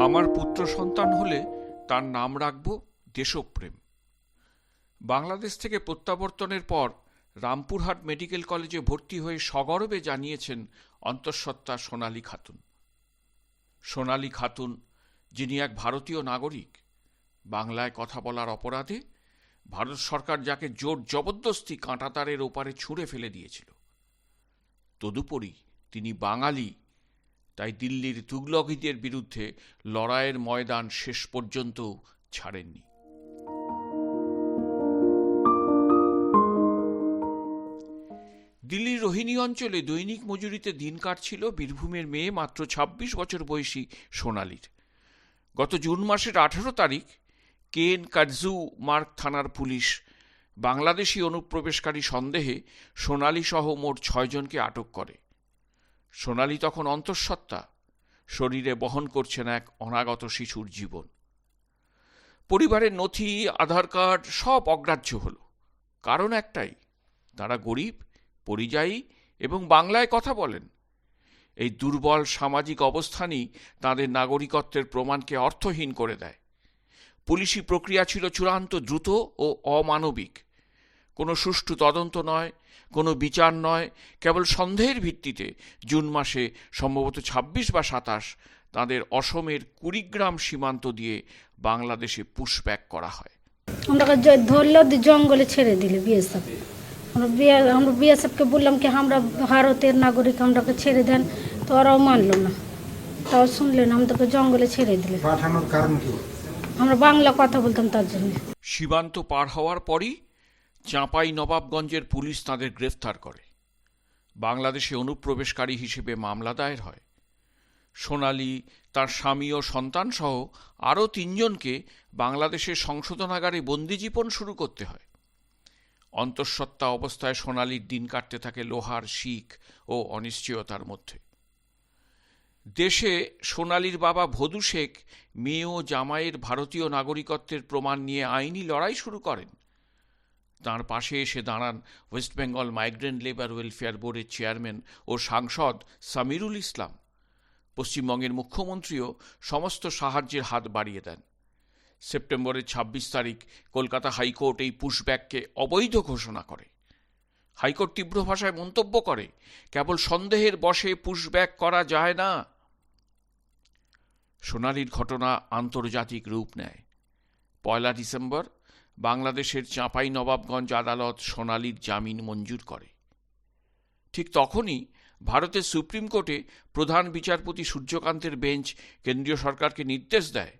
আমার পুত্র সন্তান হলে তার নাম রাখব দেশপ্রেম। বাংলাদেশ থেকে প্রত্যাবর্তনের পর রামপুরহাট মেডিকেল কলেজে ভর্তি হয়ে সগর্বে জানিয়েছেন অন্তঃসত্ত্বা সোনালী খাতুন। সোনালী খাতুন, যিনি এক ভারতীয় নাগরিক, বাংলায় কথা বলার অপরাধে ভারত সরকার যাকে জোর জবরদস্তি কাঁটাতারের ওপারে ছুঁড়ে ফেলে দিয়েছিল। তদুপরি তিনি বাঙালি তাই দিল্লির তুগলকিদের বিরুদ্ধে লড়াইয়ের ময়দান শেষ পর্যন্ত ছাড়েননি। দিল্লির রোহিণী অঞ্চলে দৈনিক মজুরিতে দিন কাটছিল বীরভূমের মেয়ে মাত্র ২৬ বছর বয়সী সোনালির। গত জুন মাসের আঠেরো তারিখ কেন কাটজু মার্ক থানার পুলিশ বাংলাদেশি অনুপ্রবেশকারী সন্দেহে সোনালি সহ মোট ছয়জনকে আটক করে। সোনালি তখন অন্তঃসত্ত্বা, শরীরে বহন করছেন এক অনাগত শিশুর জীবন। পরিবারের নথি, আধার কার্ড সব অগ্রাহ্য হল। কারণ একটাই, তারা গরিব, পরিযায়ী এবং বাংলায় কথা বলেন। এই দুর্বল সামাজিক অবস্থানই তাদের নাগরিকত্বের প্রমাণকে অর্থহীন করে দেয়। পুলিশি প্রক্রিয়া ছিল চূড়ান্ত দ্রুত ও অমানবিক। কোনো সুষ্ঠু তদন্ত নয় কোনো বিচার নয় কেবল সন্দেহের ভিত্তিতে জুন মাসে সম্ভবত ২৬ বা সাতাশ তাদের অসমের কুড়িগ্রাম সীমান্ত দিয়ে বাংলাদেশে পুশব্যাক করা হয়। আমরা ধরলো জঙ্গলে ছেড়ে দিলে বিএসএফ। আমরা বিয়ে আমরা বিএসএফকে বললাম কি আমরা ভারতের নাগরিক আমরাকে ছেড়ে দেন। তো ওরাও মানলো না। তাও শুনলেন আমাদেরকে জঙ্গলে ছেড়ে দিলে পাঠানোর কারণ কি? আমরা বাংলা কথা বলতাম তার জন্য। সীমান্ত পার হওয়ার পরই চাঁপাই নবাবগঞ্জের পুলিশ তাদের গ্রেফতার করে। বাংলাদেশে অনুপ্রবেশকারী হিসেবে মামলা দায়ের হয়। সোনালি, তার স্বামী ও সন্তানসহ আরও তিনজনকে বাংলাদেশের সংশোধনাগারে বন্দিজীবন শুরু করতে হয়। অন্তঃসত্ত্বা অবস্থায় সোনালির দিন কাটতে থাকে লোহার শিখ ও অনিশ্চয়তার মধ্যে। দেশে সোনালির বাবা ভদু শেখ মেয়ে ও জামাইয়ের ভারতীয় নাগরিকত্বের প্রমাণ নিয়ে আইনি লড়াই শুরু করেন। তার পাশে এসে দাঁড়ান West Bengal migrant labour welfare বোর্ডের চেয়ারম্যান ও সাংসদ সামিরুল ইসলাম। পশ্চিমবঙ্গের মুখ্যমন্ত্রীও সমস্ত সাহায্যের হাত বাড়িয়ে দেন। সেপ্টেম্বরের ২৬ তারিখ কলকাতা হাইকোর্ট এই পুশব্যাককে অবৈধ ঘোষণা করে। হাইকোর্ট তীব্র ভাষায় মন্তব্য করে, কেবল সন্দেহের বশে পুশব্যাক করা যায় না। সোনালির ঘটনা আন্তর্জাতিক রূপ নেয়। পয়লা ডিসেম্বর বাংলাদেশের চাঁপাই নবাবগঞ্জ আদালত সোনালির জামিন মঞ্জুর করে। ঠিক তখনই ভারতের সুপ্রিম কোর্টে প্রধান বিচারপতি সূর্যকান্তের বেঞ্চ কেন্দ্রীয় সরকারকে নির্দেশ দেয়,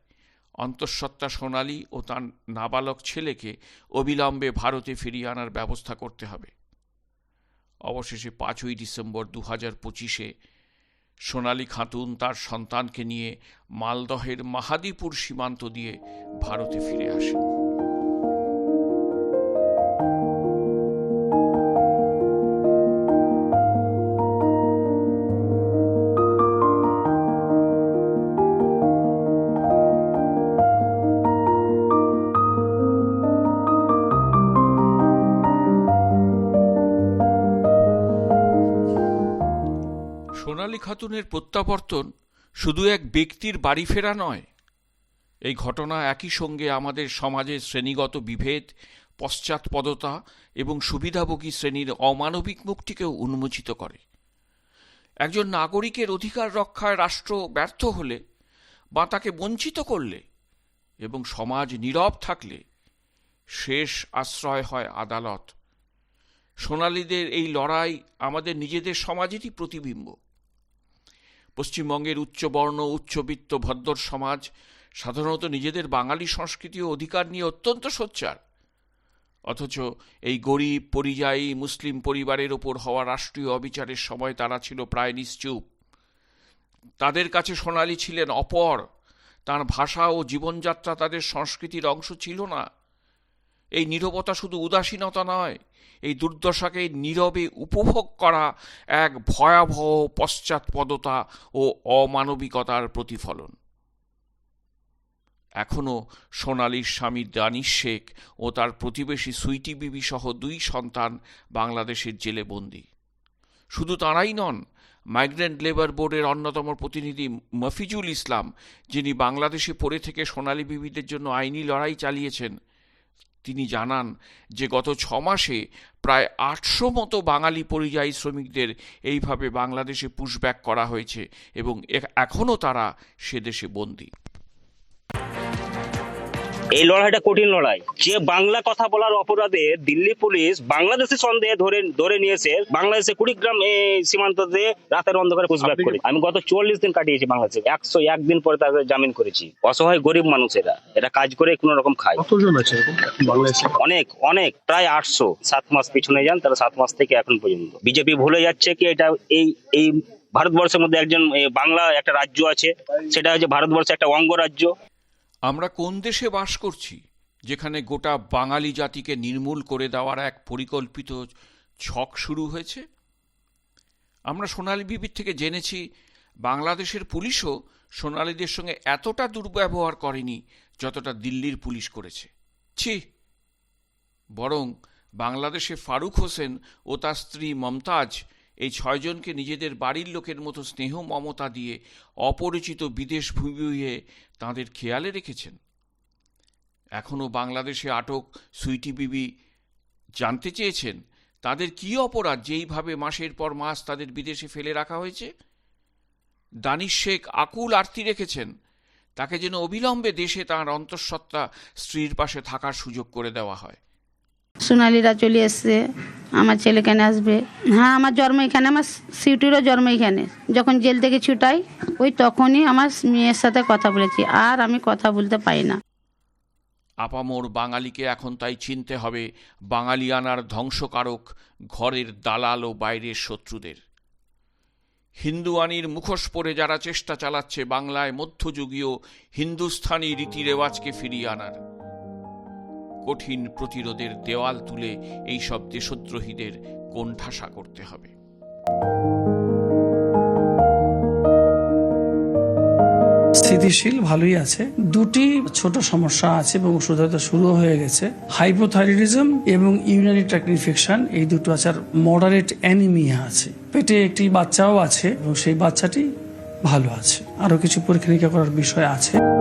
অন্তঃসত্ত্বা সোনালী ও তার নাবালক ছেলেকে অবিলম্বে ভারতে ফিরিয়ে আনার ব্যবস্থা করতে হবে। অবশেষে পাঁচই ডিসেম্বর দু হাজার পঁচিশে সোনালী খাতুন তার সন্তানকে নিয়ে মালদহের মাহাদিপুর সীমান্ত দিয়ে ভারতে ফিরে আসেন। সোনালী খাতুনের প্রত্যাবর্তন শুধু এক ব্যক্তির বাড়ি ফেরা নয়, এই ঘটনা একই সঙ্গে আমাদের সমাজের শ্রেণীগত বিভেদ, পশ্চাৎপদতা এবং সুবিধাভোগী শ্রেণির অমানবিক মুক্তিকেও উন্মোচিত করে। একজন নাগরিকের অধিকার রক্ষায় রাষ্ট্র ব্যর্থ হলে বা তাকে বঞ্চিত করলে এবং সমাজ নীরব থাকলে শেষ আশ্রয় হয় আদালত। সোনালীদের এই লড়াই আমাদের নিজেদের সমাজেরই প্রতিবিম্ব। পশ্চিমবঙ্গের উচ্চবর্ণ, উচ্চবিত্ত, ভদ্র সমাজ, সাধারণত নিজেদের বাঙালি সংস্কৃতি ও অধিকার নিয়ে অত্যন্ত সোচ্চার। অথচ এই গরিব, পরিযায়ী, মুসলিম পরিবারের ওপর হওয়া রাষ্ট্রীয় অবিচারের সময় তারা ছিল প্রায় নিশ্চুপ। তাদের কাছে সোনালী ছিলেন অপর, তার ভাষা ও জীবনযাত্রা তাদের সংস্কৃতির অংশ ছিল না। এই নীরবতা শুধু উদাসীনতা নয়, এই দুর্দশাকে নীরবে উপভোগ করা এক ভয়াবহ পশ্চাৎপদতা ও অমানবিকতার প্রতিফলন। এখনও সোনালীর স্বামী দানিশ শেখ ও তার প্রতিবেশী সুইটি বিবি সহ দুই সন্তান বাংলাদেশের জেলে বন্দী। শুধু তাঁরাই নন, মাইগ্রেন্ট লেবার বোর্ডের অন্যতম প্রতিনিধি মফিজুল ইসলাম, যিনি বাংলাদেশে পড়ে থেকে সোনালী বিবিদের জন্য আইনি লড়াই চালিয়েছেন তিনি জানান যে গত ছ মাসে প্রায় আটশো মতো বাঙালি পরিযায়ী শ্রমিকদের এইভাবে বাংলাদেশে পুশব্যাক করা হয়েছে এবং এখনও তারা সে দেশে বন্দী। এই লড়াইটা কঠিন লড়াই। যে বাংলা কথা বলার অপরাধে দিল্লি পুলিশ বাংলাদেশের সন্দেহে ধরে ধরে নিয়েছে। বাংলাদেশে কুড়িগ্রাম এই সীমান্ত দিয়ে রাতের অন্ধকারে পুষব্যাক করে আমি গত চল্লিশ দিন কাটিয়েছি বাংলাদেশে। একশো একদিন পরে তাদের জামিন করেছি। অসহায় গরিব মানুষেরা। এরা কাজ করে কোনো রকম খায়। কতজন আছে বাংলাদেশে? অনেক অনেক প্রায় আটশো। সাত মাস পিছনে যান তারা সাত মাস থেকে এখন পর্যন্ত। বিজেপি ভুলে যাচ্ছে কি এটা এই এই ভারতবর্ষের মধ্যে একজন বাংলা একটা রাজ্য আছে। সেটা হচ্ছে ভারতবর্ষের একটা অঙ্গরাজ্য। আমরা কোন দেশে বাস করছি, যেখানে গোটা বাঙালি জাতিকে নির্মূল করে দেওয়ার এক পরিকল্পিত ছক শুরু হয়েছে? আমরা সোনালী বিবির থেকে জেনেছি, বাংলাদেশের পুলিশও সোনালীদের সঙ্গে এতটা দুর্ব্যবহার করেনি, যতটা দিল্লির পুলিশ করেছে। ছি! বরং বাংলাদেশে ফারুক হোসেন ও তার স্ত্রী মমতাজ এই ছয়জনকে নিজেদের বাড়ির লোকের মতো স্নেহ মমতা দিয়ে অপরিচিত বিদেশ ভূমিয়ে তাঁদের খেয়ালে রেখেছেন। এখনও বাংলাদেশে আটক সুইটি বিবি জানতে চেয়েছেন, তাদের কী অপরাধ যেইভাবে মাসের পর মাস তাদের বিদেশে ফেলে রাখা হয়েছে? দানিশ শেখ আকুল আরতি রেখেছেন, তাকে যেন অবিলম্বে দেশে তাঁর অন্তঃসত্ত্বা স্ত্রীর পাশে থাকার সুযোগ করে দেওয়া হয়। সোনালিরা চলে এসছে, আমার ছেলে কেন আসবে। হ্যাঁ আমার জন্ম এখানে, আমার সিউটিরও জন্ম এখানে। যখন জেল থেকে ছুটাই, ওই তখনই আমার মেয়ের সাথে কথা বলেছি, আর আমি কথা বলতে পারি না। আপামোর বাঙালিকে এখন তাই চিনতে হবে, বাঙালিয়ানার ধ্বংসকারক ঘরের দালাল ও বাইরের শত্রুদের। হিন্দুয়ানির মুখোশ পরে যারা চেষ্টা চালাচ্ছে বাংলায় মধ্যযুগীয় হিন্দুস্থানি রীতিরেওয়াজকে ফিরিয়ে আনার। কঠিন প্রতিরোধের দেওয়াল তুলে এইসব দেশদ্রোহীদের কোণঠাসা করতে হবে। স্থিতিশীল ভালোই আছে। দুটি ছোট সমস্যা আছে এবং ওষুধ শুরু হয়ে গেছে। হাইপোথাইরয়েডিজম এবং ইউনারি ট্র্যাক্ট ইনফেকশন এই দুটো আছে আর মডারেট অ্যানিমিয়া আছে। পেটে একটি বাচ্চাও আছে এবং সেই বাচ্চাটি ভালো আছে। আরও কিছু পরীক্ষা নিরীক্ষা করার বিষয় আছে।